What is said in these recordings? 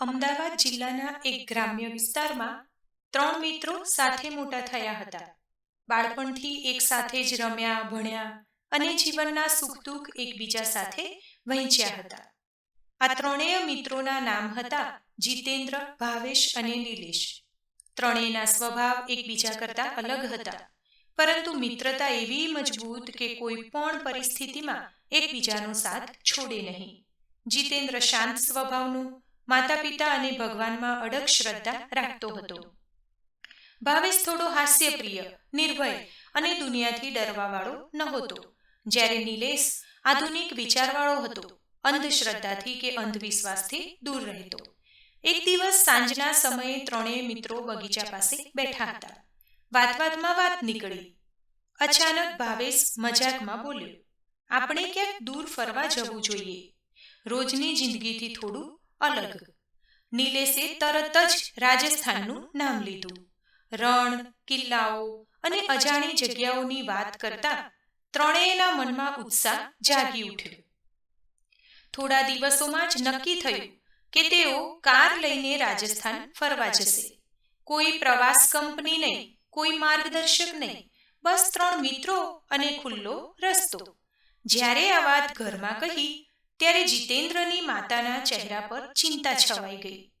અમદાવાદ જિલ્લાના એક ગ્રામ્ય વિસ્તારમાં ત્રણ મિત્રો સાથે મોટા થયા હતા. બાળપણથી એક સાથે જ રમ્યા, ભણ્યા અને જીવનના સુખ દુઃખ એકબીજા સાથે વહેંચ્યા હતા. આ ત્રણેય મિત્રોના નામ હતા જીતેન્દ્ર, ભાવેશ અને નિલેશ. ત્રણેયના સ્વભાવ એકબીજા કરતા અલગ હતા, પરંતુ મિત્રતા એવી મજબૂત કે કોઈ પણ પરિસ્થિતિમાં એકબીજાનો સાથ છોડે નહીં. જીતેન્દ્ર શાંત સ્વભાવનું માતા પિતા અને ભગવાનમાં અડગ શ્રદ્ધા રાખતો હતો. ભાવેશ થોડો હાસ્યપ્રિય, નિર્ભય અને દુનિયાથી ડરવાવાળો નહોતો. જ્યારે નિલેશ આધુનિક વિચારવાળો હતો, અંધશ્રદ્ધાથી કે અંધવિશ્વાસથી દૂર રહેતો. એક દિવસ સાંજના સમયે ત્રણેય મિત્રો બગીચા પાસે બેઠા હતા. વાત વાતમાં વાત નીકળી. અચાનક ભાવેશ મજાકમાં બોલ્યો, આપણે ક્યાંક દૂર ફરવા જવું જોઈએ. રોજની જિંદગીથી થોડું અલગ. નિલેશે તરત જ રાજસ્થાનનું નામ લીધું. રણ, કિલ્લાઓ અને અજાણી જગ્યાઓની વાત કરતા ત્રણેયના મનમાં ઉત્સાહ જાગી ઉઠ્યો. થોડા દિવસોમાં જ નક્કી થયું કે તેઓ કાર લઈને રાજસ્થાન ફરવા જશે. કોઈ પ્રવાસ કંપની નહીં, કોઈ માર્ગદર્શક નહીં, બસ ત્રણ મિત્રો અને ખુલ્લો રસ્તો. જ્યારે આ વાત ઘરમાં કહી ત્યારે જીતેન્દ્રની માતાના ચહેરા પર ચિંતા છવાઈ ગઈ.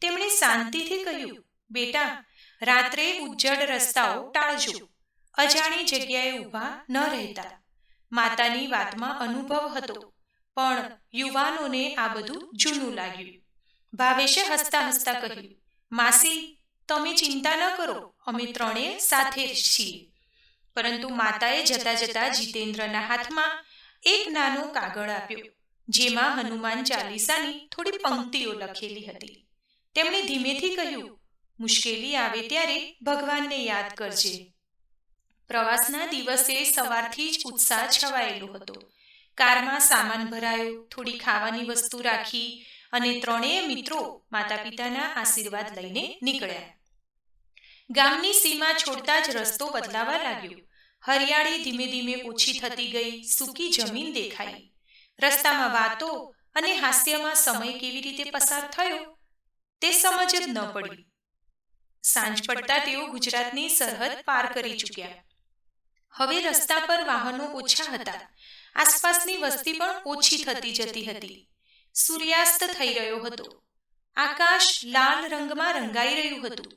તેમણે શાંતિથી કહ્યું, બેટા, રાત્રે ઉજ્જડ રસ્તાઓ ટાળજો. અજાણી જગ્યાએ ઊભા ન રહેતા. માતાની વાતમાં અનુભવ હતો, પણ યુવાનોને આ બધું જૂનું લાગ્યું. ભાવેશે હસતા હસતા કહ્યું, માસી, તમે ચિંતા ન કરો, અમે ત્રણેય સાથે છીએ. પરંતુ માતાએ જતા જતા જીતેન્દ્રના હાથમાં એક નાનો કાગળ આપ્યો. જેમાં હનુમાન ચાલીસાની થોડી પંક્તિઓ લખેલી હતી. તેમણે ધીમેથી કહ્યું, મુશ્કેલી આવે ત્યારે ભગવાનને યાદ કરજે. પ્રવાસના દિવસે સવારથી જ ઉત્સાહ છવાયેલો હતો. કારમાં સામાન ભરાયો, થોડી ખાવાની વસ્તુ રાખી અને ત્રણેય મિત્રો માતા પિતાના આશીર્વાદ લઈને નીકળ્યા. ગામની સીમા છોડતા જ રસ્તો બદલાવા લાગ્યો. હરિયાળી ધીમે ધીમે ઓછી થતી ગઈ, સૂકી જમીન દેખાઈ. રસ્તામાં વાતો અને હાસ્યમાં સમય કેવી રીતે પસાર થયો તે સમજ જ ન પડી. સાંજ પડતા તેઓ ગુજરાતની સરહદ પાર કરી ચૂક્યા. હવે રસ્તા પર વાહનો ઓછા હતા. આસપાસની વસ્તી પણ ઓછી થતી જતી હતી. સૂર્યાસ્ત થઈ રહ્યો હતો. આકાશ લાલ રંગમાં રંગાઈ રહ્યું હતું.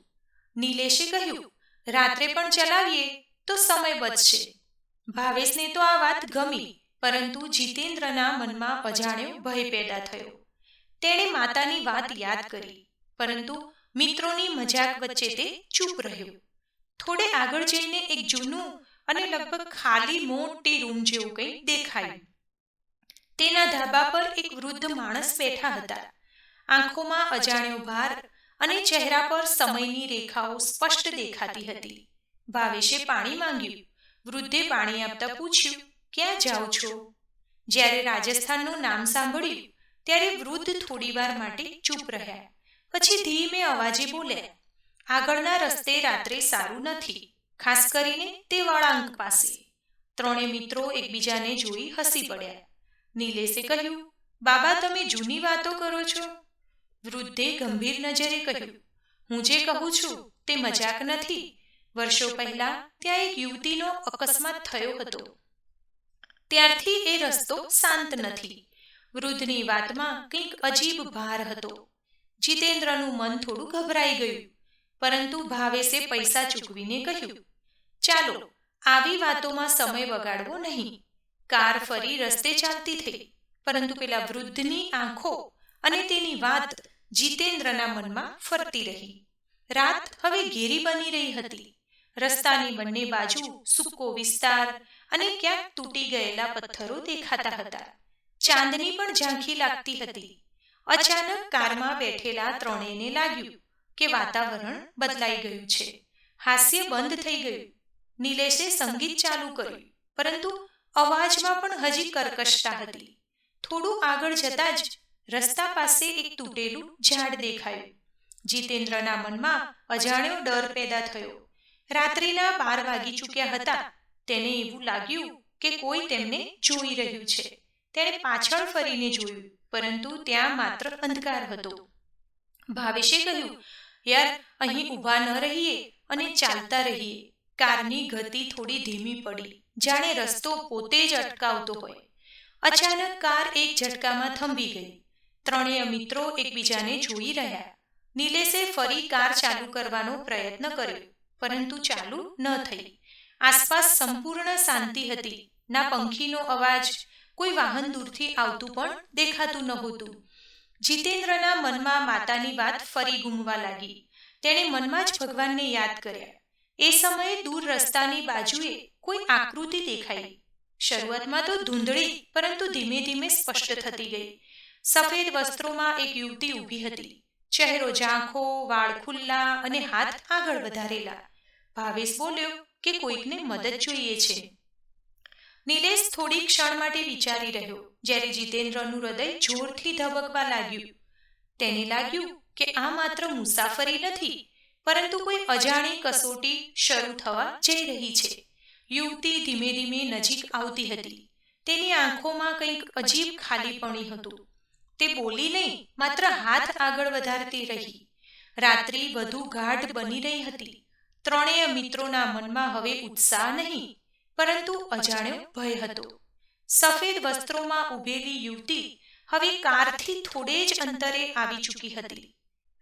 નીલેશે કહ્યું, રાત્રે પણ ચલાવીએ તો સમય બચશે. ભાવેશને તો આ વાત ગમી. પરંતુ જીતેન્દ્રના મનમાં અજાણ્યો ભય પેદા થયો. તેણે માતાની વાત યાદ કરી, પરંતુ મિત્રોની મજાક વચ્ચે તે ચૂપ રહ્યો. થોડે આગળ જઈને એક જૂનું અને લગભગ ખાલી મોટી રૂમ જેવું કંઈ દેખાયું. તેના ધાબા પર એક વૃદ્ધ માણસ બેઠા હતા. આંખોમાં અજાણ્યો ભાર અને ચહેરા પર સમયની રેખાઓ સ્પષ્ટ દેખાતી હતી. ભાવેશે પાણી માંગ્યું. વૃદ્ધે પાણી આપતા પૂછ્યું ક્યાં જાઓ છો? જ્યારે રાજસ્થાનનું નામ સાંભળ્યું, ત્યારે વૃદ્ધ થોડીવાર માટે ચૂપ રહ્યા. પછી ધીમે અવાજે બોલ્યા, આગળના રસ્તે રાત્રે સારું નથી. ખાસ કરીને તે વળાંક પાસે. ત્રણે મિત્રો એકબીજાને જોઈ હસી પડ્યા. નીલેશે કહ્યું, બાબા, તમે જૂની વાતો કરો છો? વૃદ્ધે ગંભીર નજરે કહ્યું, હું જે કહું છું તે મજાક નથી. વર્ષો પહેલા ત્યાં એક યુવતીનો અકસ્માત થયો હતો. ત્યારથી એ રસ્તો શાંત નથી. વૃદ્ધની વાતમાં કંઈક અજીબ ભાર હતો. જીતેન્દ્રનું મન થોડું ગભરાઈ ગયું, પરંતુ ભાવેશે પૈસા ચૂકવીને કહ્યું, ચાલો, આવી વાતોમાં સમય બગાડવો નહીં. કાર ફરી રસ્તે ચાલતી થઈ, પરંતુ પેલા વૃદ્ધની આંખો અને તેની વાત જીતેન્દ્રના મનમાં ફરતી રહી. રાત હવે ઘેરી બની રહી હતી. રસ્તાની બંને બાજુ સૂકો વિસ્તાર અને ક્યાંક તૂટી ગયેલા પથ્થરો દેખાતા હતા. ચાંદની પણ ઝાંખી લાગતી હતી. અચાનક કારમાં બેઠેલા ત્રણેયને લાગ્યું કે વાતાવરણ બદલાઈ ગયું છે. હાસ્ય બંધ થઈ ગયું. નિલેશે સંગીત ચાલુ કર્યું, પરંતુ અવાજમાં પણ હજી કર્કશતા હતી. થોડું આગળ જતા જ રસ્તા પાસે એક તૂટેલું ઝાડ દેખાયું. જીતેન્દ્રના મનમાં અજાણ્યો ડર પેદા થયો. રાત્રિના બાર વાગી ચૂક્યા હતા. તેને એવું લાગ્યું કે કોઈ તેમને જોઈ રહ્યું છે. તેણે પાછળ ફરીને જોયું, પરંતુ ત્યાં માત્ર અંધકાર હતો. ભાવેશે કહ્યું, યાર, અહીં ઊભા ન રહીએ અને ચાલતા રહીએ. કારની ગતિ થોડી ધીમી પડી. જાણે રસ્તો પોતે જ અટકાવતો હોય. અચાનક કાર એક ઝટકામાં થંભી ગઈ. ત્રણેય મિત્રો એકબીજાને જોઈ રહ્યા. નિલેશે ફરી કાર ચાલુ કરવાનો પ્રયત્ન કર્યો, પરંતુ ચાલુ ન થઈ. આસપાસ સંપૂર્ણ શાંતિ હતી. ના પંખીનો અવાજ, કોઈ વાહન દૂરથી આવતું પણ દેખાતું નહોતું. જીતેન્દ્રના મનમાં માતાની વાત ફરી ગુમવા લાગી. તેણે મનમાં જ ભગવાનને યાદ કર્યા. એ સમયે દૂર રસ્તાની બાજુએ કોઈ આકૃતિ દેખાઈ. શરૂઆતમાં તો ધૂંધળી, પરંતુ ધીમે ધીમે સ્પષ્ટ થતી ગઈ. સફેદ વસ્ત્રોમાં એક યુવતી ઊભી હતી. ચહેરો ઝાંખો, વાળ ખુલ્લા અને હાથ આગળ વધારેલા. ભાવેશ બોલ્યો કે કોઈકને મદદ જોઈએ છે. નિલેશ થોડી ક્ષણ માટે વિચારી રહ્યો જ્યારે જીતેન્દ્રનું હૃદય જોરથી ધબકવા લાગ્યું. તેને લાગ્યું કે આ માત્ર મુસાફરી નથી પરંતુ કોઈ અજાણી કસોટી શરૂ થવા જઈ રહી છે. યુવતી ધીમે ધીમે નજીક આવતી હતી. તેની આંખોમાં કંઈક અજીબ ખાલીપણી હતું. તે બોલી નહીં માત્ર હાથ આગળ વધારતી રહી. રાત્રિ વધુ ગાઢ બની રહી હતી. ત્રણેય મિત્રોના મનમાં હવે ઉત્સાહ નહીં, પરંતુ અજાણ્યો ભય હતો. સફેદ વસ્ત્રોમાં ઉભેલી યુવતી હવે કારથી થોડે જ અંતરે આવી ચૂકી હતી.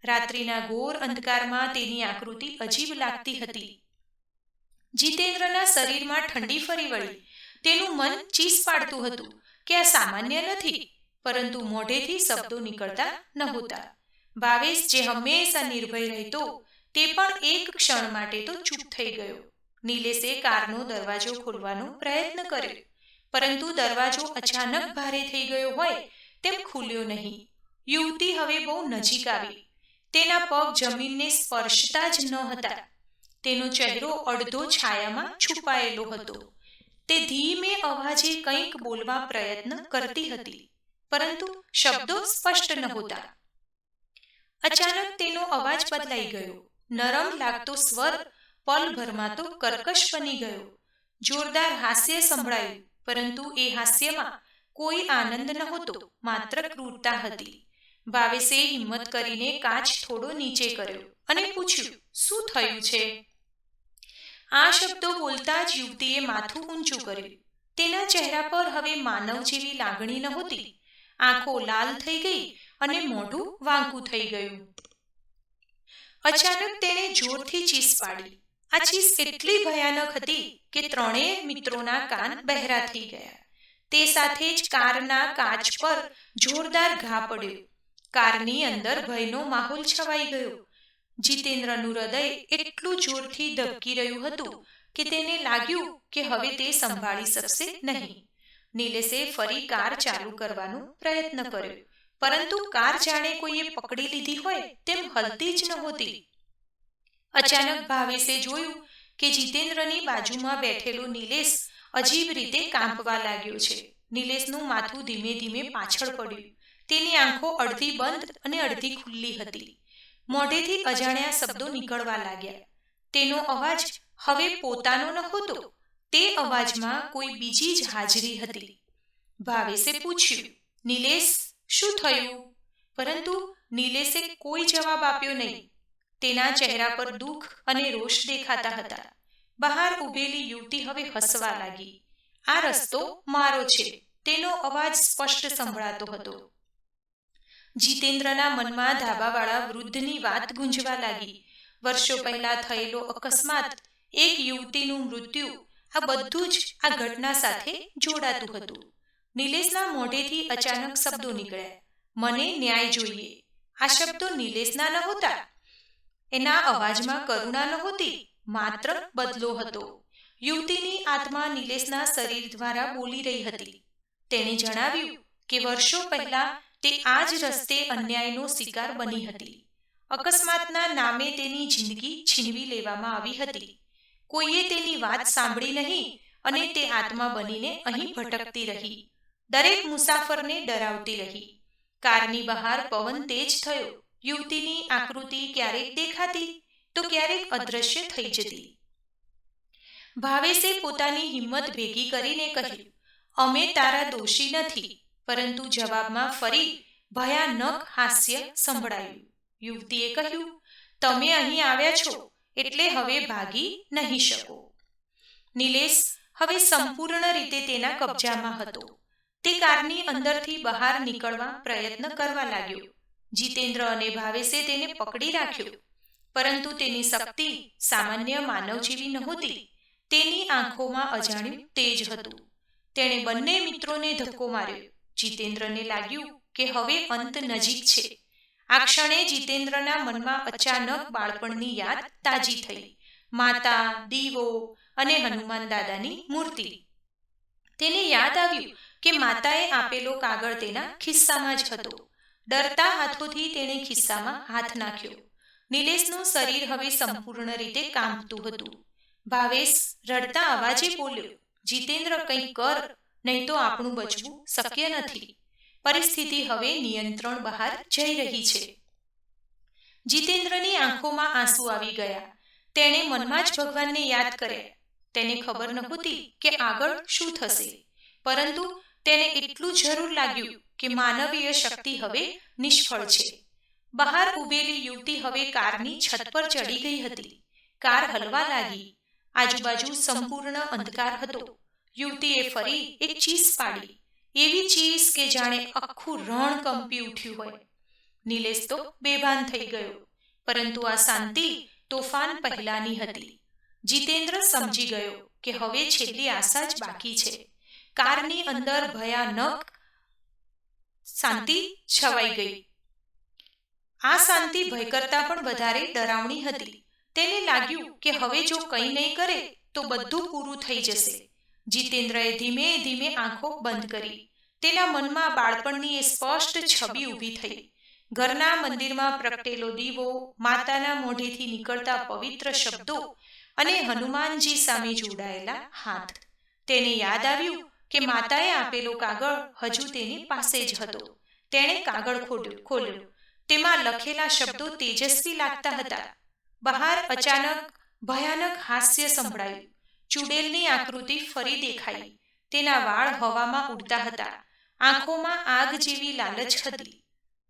રાત્રિના ઘોર અંધકારમાં તેની આકૃતિ અજીબ લાગતી હતી. જીતેન્દ્રના શરીરમાં ઠંડી ફરી વળી. તેનું મન ચીસ પાડતું હતું કે આ સામાન્ય નથી, પરંતુ મોઢેથી શબ્દો નીકળતા નહોતા. ભાવેશ જે હંમેશા નિર્ભય રહેતો તે પણ એક ક્ષણ માટે તો ચૂપ થઈ ગયો. નિલેશે કારનો દરવાજો ખોલવાનો પ્રયત્ન કર્યો. પરંતુ દરવાજો અચાનક ભારે થઈ ગયો હોય તેમ ખુલ્યો નહીં. યુવતી હવે બહુ નજીક આવી. તેના પગ જમીનને સ્પર્શતા જ ન હતા. તેનો ચહેરો અડધો છાયામાં છુપાયેલો હતો. તે ધીમે અવાજે કંઈક બોલવા પ્રયત્ન કરતી હતી, પરંતુ શબ્દો સ્પષ્ટ નહોતા. અચાનક તેનો અવાજ બદલાઈ ગયો. નરમ લાગતો સ્વર પલભરમાં તો કર્કશ બની ગયો. જોરદાર હાસ્ય સંભળાયું, પરંતુ એ હાસ્યમાં કોઈ આનંદ નહોતો, માત્ર ક્રૂરતા હતી. ભાવેશે હિંમત કરીને કાચ થોડો નીચે કર્યો અને પૂછ્યું, શું થયું છે? આ શબ્દો બોલતા જ યુવતીએ માથું ઊંચું કર્યું. તેના ચહેરા પર હવે માનવ જેવી લાગણી નહોતી. આંખો લાલ થઈ ગઈ અને મોઢું વાંકું થઈ ગયું. અચાનક તેણે જોરથી ચીસ પાડી. આ ચીસ એટલી ભયાનક હતી કે ત્રણેય મિત્રોના કાન બહેરા થઈ ગયા. તે સાથે જ કારના કાચ પર જોરદાર ઘા પડ્યો. કારની અંદર ભયનો માહોલ છવાઈ ગયો. જીતેન્દ્રનું હૃદય એટલું જોરથી ધબકી રહ્યું હતું કે તેને લાગ્યું કે હવે તે સંભાળી શકશે નહીં. નિલેશે ફરી કાર ચાલુ કરવાનો પ્રયત્ન કર્યો. પરંતુ કાર જાણે કોઈએ પકડી લીધી હોય તેમ હલતી જ નહોતી અચાનક ભાવેશે જોયું કે જીતેન્દ્રની બાજુમાં બેઠેલો નિલેશ અજીબ રીતે કાંપવા લાગ્યો છે. નિલેશનું માથું ધીમે ધીમે પાછળ પડ્યું. તેની આંખો અડધી બંધ અને અડધી ખુલ્લી હતી. મોઢેથી અજાણ્યા શબ્દો નીકળવા લાગ્યા. તેનો અવાજ હવે પોતાનો નહોતો, તે અવાજમાં કોઈ બીજી જ હાજરી હતી. ભાવેશે પૂછ્યું, નિલેશ શું થયું? પરંતુ નિલેશે કોઈ જવાબ આપ્યો નહીં. તેના ચહેરા પર દુઃખ અને રોષ દેખાતા હતા. બહાર ઉભેલી યુવતી હવે હસવા લાગી. આ રસ્તો મારો છે, તેનો અવાજ સ્પષ્ટ સંભળાતો હતો. જીતેન્દ્રના મનમાં ધાબાવાળા વૃદ્ધની વાત ગુંજવા લાગી. વર્ષો પહેલા થયેલો અકસ્માત, એક યુવતીનું મૃત્યુ, આ બધું જ આ ઘટના સાથે જોડાતું હતું. નિલેશના મોઢેથી અચાનક શબ્દો નીકળ્યા. મને ન્યાય જોઈએ. આ શબ્દો નિલેશના નહોતા. એના અવાજમાં કરુણા નહોતી, માત્ર બદલો હતો. યુવતીની આત્મા નિલેશના શરીર દ્વારા બોલી રહી હતી. તેણે જણાવ્યું કે વર્ષો પહેલા તે આ જ રસ્તે અન્યાયનો શિકાર બની હતી. અકસ્માતના નામે તેની જિંદગી છીનવી લેવામાં આવી હતી. કોઈએ તેની વાત સાંભળી નહીં અને તે આત્મા બનીને અહીં ભટકતી રહી. દરેક મુસાફરને ડરાવતી રહી. કારની બહાર પવન તેજ થયો. યુવતીની આકૃતિ ક્યારેક દેખાતી તો ક્યારેક અદ્રશ્ય થઈ જતી. ભાવેશે પોતાની હિંમત ભેગી કરીને કહ્યું, અમે તારા દોષી નથી. પરંતુ જવાબમાં ફરી ભયાનક હાસ્ય સંભળાયું. યુવતીએ કહ્યું, તમે અહીં આવ્યા છો, એટલે હવે ભાગી નહીં શકો. નિલેશ હવે સંપૂર્ણ રીતે તેના કબજામાં હતો. તે કારની અંદરથી બહાર નીકળવા પ્રયત્ન કરવા લાગ્યો. જીતેન્દ્ર અને ભાવેશે તેને પકડી રાખ્યો. પરંતુ તેની શક્તિ સામાન્ય માનવ નહોતી. તેની આંખોમાં અજાણ્યું તેજ હતું. તેણે બંને મિત્રોને ધક્કો માર્યો. જીતેન્દ્રને લાગ્યું કે હવે અંત નજીક છે. આ ક્ષણે જીતેન્દ્રના મનમાં અચાનક બાળપણની યાદ તાજી થઈ. માતા, દીવો અને હનુમાન દાદાની મૂર્તિ. તેને યાદ આવ્યું કે માતાએ આપેલો કાગળ તેના ખિસ્સામાં જ હતો. ડરતા હાથોથી તેણે ખિસ્સામાં હાથ નાખ્યો. નિલેશનું શરીર હવે સંપૂર્ણ રીતે કાંપતું હતું. ભાવેશ રડતા અવાજે બોલ્યો, જીતેન્દ્ર, કંઈ કર, નહીં તો આપણું બચવું શક્ય નથી. પરિસ્થિતિ હવે નિયંત્રણ બહાર જઈ રહી છે. જીતેન્દ્રની આંખોમાં આંસુ આવી ગયા. તેણે મનમાં જ ભગવાનને યાદ કર્યા. તેને ખબર નહોતી કે આગળ શું થશે. પરંતુ તેને એટલું જરૂર લાગ્યું કે માનવીય શક્તિ હવે નિષ્ફળ છે. બહાર ઉભેલી યુવતી હવે કારની છત પર ચડી ગઈ હતી. કાર હલવા લાગી. આજુબાજુ સંપૂર્ણ અંધકાર હતો. યુવતીએ ફરી એક ચીસ પાડી. એવી ચીસ કે જાણે આખું રણ કંપી ઉઠ્યું હોય. નિલેશ તો બેભાન થઈ ગયો. પરંતુ આ શાંતિ તોફાન પહેલાની હતી. જીતેન્દ્ર સમજી ગયો કે હવે છેલ્લી આશા જ બાકી છે. કારની અંદર ભયાનક શાંતિ છવાઈ ગઈ. આ શાંતિ ભય કરતા પણ વધારે ડરાવણી હતી. તેને લાગ્યું કે હવે જો કંઈ નહીં કરે, તો બધું પૂરું થઈ જશે. જીતેન્દ્રએ ધીમે ધીમે આંખો બંધ કરી. તેના મનમાં બાળપણની એ સ્પષ્ટ છબી ઊભી થઈ. ઘરના મંદિરમાં પ્રગટેલો દીવો, માતાના મોઢેથી નીકળતા પવિત્ર શબ્દો અને હનુમાનજી સામે જોડાયેલા હાથ. તેને યાદ આવ્યું કે માતાએ આપેલો કાગળ હજુ તેની પાસે જ હતો. તેણે કાગળ ખોલ્યો ખોલ્યો. તેમાં લખેલા શબ્દો તેજસ્વી લાગતા હતા. બહાર અચાનક ભયાનક હાસ્ય સંભળાયું. ચુડેલની આકૃતિ ફરી દેખાઈ. તેના વાળ હવામાં ઉડતા હતા. આંખોમાં આગ જેવી લાલચ હતી.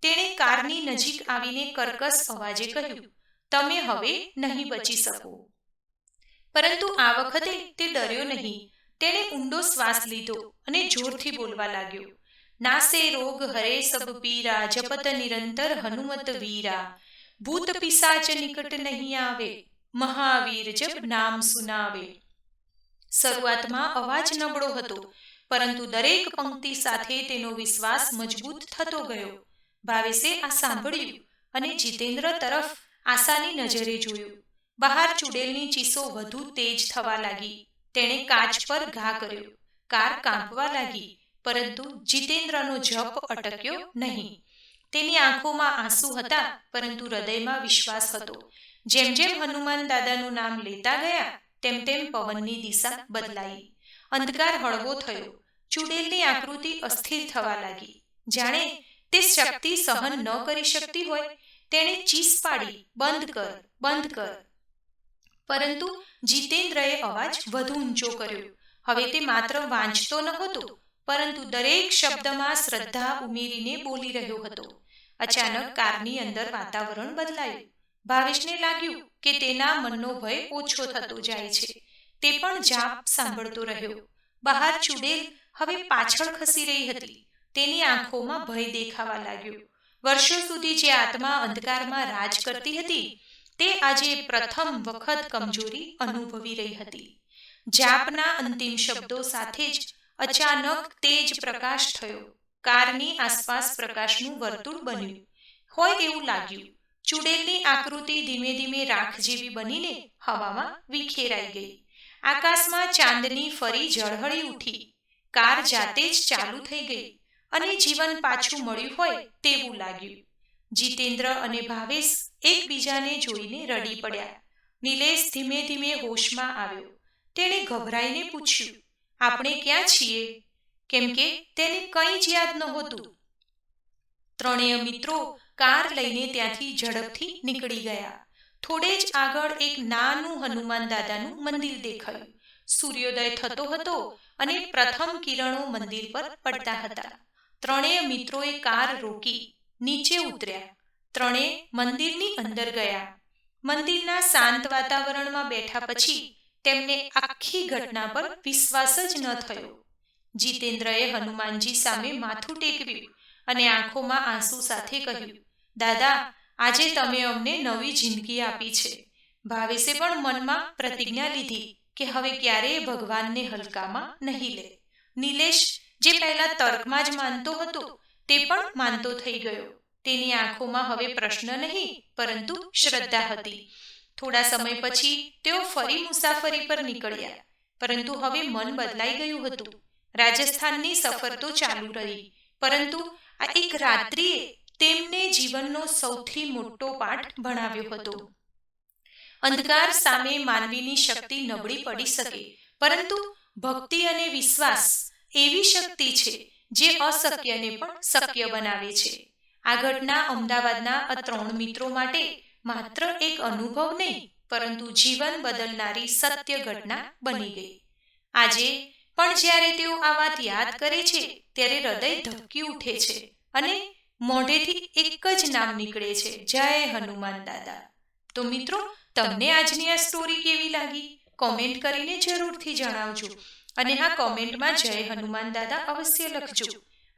તેણે કારની નજીક આવીને કર્કશ અવાજે કહ્યું, તમે હવે નહીં બચી શકો. પરંતુ આ વખતે તે ડર્યો નહીં. તેણે ઊંડો શ્વાસ લીધો અને જોરથી બોલવા લાગ્યો. નાસે રોગ હરે સબ પીરા, જપત નિરંતર હનુમત વીરા. ભૂત પિસાચ નિકટ નહીં આવે, મહાવીર જબ નામ સુનાવે. શરૂઆતમાં અવાજ નબળો હતો, પરંતુ દરેક પંક્તિ સાથે તેનો વિશ્વાસ મજબૂત થતો ગયો. ભાવેશે આ સાંભળ્યું અને જીતેન્દ્ર તરફ આશાની નજરે જોયું. બહાર ચુડેલની ચીસો વધુ તેજ થવા લાગી. તેણે કાચ પર ઘા કર્યો. કાર કાંપવા લાગી, પરંતુ જીતેન્દ્રનો જપ અટક્યો નહીં. તેની આંખોમાં આંસુ હતા, પરંતુ હૃદયમાં વિશ્વાસ હતો. જેમ જેમ હનુમાન દાદાનું નામ લેતા ગયા, તેમ તેમ પવનની દિશા બદલાઈ. અંધકાર હળવો થયો. ચુડેલની આકૃતિ અસ્થિર થવા લાગી. જાણે તે શક્તિ સહન ન કરી શકતી હોય. તેણે ચીસ પાડી, બંધ કર બંધ કર. પરંતુ જીતેન્દ્રએ અવાજ વધુ ઊંચો કર્યો. હવે તે માત્ર વાંચતો નહોતો, પરંતુ દરેક શબ્દમાં શ્રદ્ધા ઉમેરીને બોલી રહ્યો હતો. અચાનક કારની અંદર વાતાવરણ બદલાયું. ભાવેશને લાગ્યું કે તેના મનનો ભય ઓછો થતો જાય છે. તે પણ જાપ સાંભળતો રહ્યો. બહાર ચુડેલ હવે પાછળ ખસી રહી હતી. તેની આંખોમાં ભય દેખાવા લાગ્યો. વર્ષો સુધી જે આત્મા અંધકારમાં રાજ કરતી હતી તે આજે પ્રથમ વખત કમજોરી અનુભવી રહી હતી. જાપના અંતિમ શબ્દો સાથે જ અચાનક તેજ પ્રકાશ થયો. કારની આસપાસ પ્રકાશનું વર્તુળ બન્યું. હોય એવું લાગ્યું, ચુડેલની આકૃતિ ધીમે ધીમે રાખ જેવી બનીને હવામાં વિખેરાઈ ગઈ. આકાશમાં ચાંદની ફરી ઝળહળી ઉઠી. કાર જાતે જ ચાલુ થઈ ગઈ અને જીવન પાછું મળ્યું હોય તેવું લાગ્યું. જીતેન્દ્ર અને ભાવેશ એકબીજાને જોઈને રડી પડ્યા. નિલેશ ધીમે ધીમે હોશમાં આવ્યો. તેણે ગભરાઈને પૂછ્યું, આપણે ક્યાં છીએ? કેમ કે તેને કંઈ જ યાદ નહોતું. ત્રણેય મિત્રો કાર લઈને ત્યાંથી ઝડપથી નીકળી ગયા. થોડે જ આગળ એક નાનું હનુમાન દાદાનું મંદિર દેખાયું. સૂર્યોદય થતો હતો અને પ્રથમ કિરણો મંદિર પર પડતા હતા. ત્રણેય મિત્રોએ કાર રોકી. નીચે ઉતર્યા. ત્રણે મંદિરની અંદર ગયા. મંદિરના શાંત વાતાવરણમાં બેઠા પછી તેમને આખી ઘટના પર વિશ્વાસ જ ન થયો. જીતેન્દ્રએ હનુમાનજી સામે માથું ટેકવ્યું અને આંખોમાં આંસુ સાથે કહ્યું, દાદા, આજે તમે અમને નવી જિંદગી આપી છે. ભાવેશે પણ મનમાં પ્રતિજ્ઞા લીધી કે હવે ક્યારેય ભગવાનને હલકામાં નહીં લે. નિલેશ, જે પહેલા તર્કમાં જ માનતો હતો તે પણ માનતો થઈ ગયો. તેની આંખોમાં હવે પ્રશ્ન નહીં, પરંતુ શ્રદ્ધા હતી. થોડા સમય પછી તેઓ ફરી મુસાફરી પર નીકળ્યા. પરંતુ હવે મન બદલાઈ ગયું હતું. રાજસ્થાનની સફર તો ચાલુ રહી. પરંતુ આ એક રાત્રિએ તેમને જીવનનો સૌથી મોટો પાઠ ભણાવ્યો હતો. અંધકાર સામે માનવીની શક્તિ નબળી પડી શકે, પરંતુ ભક્તિ અને વિશ્વાસ એવી શક્તિ છે જે અશક્યને પણ શક્ય બનાવે છે. આ ઘટના અમદાવાદના આ ત્રણ મિત્રો માટે માત્ર એક અનુભવ નહીં, પરંતુ જીવન બદલનારી સત્ય ઘટના બની ગઈ. આજે પણ જ્યારે તેઓ આ વાત યાદ કરે છે, ત્યારે હૃદય ધબકી ઉઠે છે અને મોઢેથી એક જ નામ નીકળે છે, જય હનુમાન દાદા. તો મિત્રો, તમને આજની આ સ્ટોરી કેવી લાગી? કોમેન્ટ કરીને જરૂરથી જણાવજો. અને હા કોમેન્ટમાં જય હનુમાન દાદા અવશ્ય લખજો.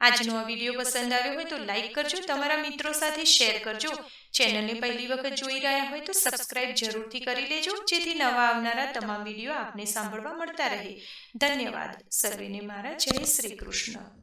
આજનો આ વીડિયો પસંદ આવ્યો હોય તો લાઈક કરજો તમારા મિત્રો સાથે શેર કરજો. ચેનલને પહેલી વખત જોઈ રહ્યા હોય તો સબસ્ક્રાઇબ જરૂરથી કરી લેજો જેથી નવા આવનારા તમામ વીડિયો આપને સાંભળવા મળતા રહે. ધન્યવાદ. સર્વેને મારા જય શ્રી કૃષ્ણ.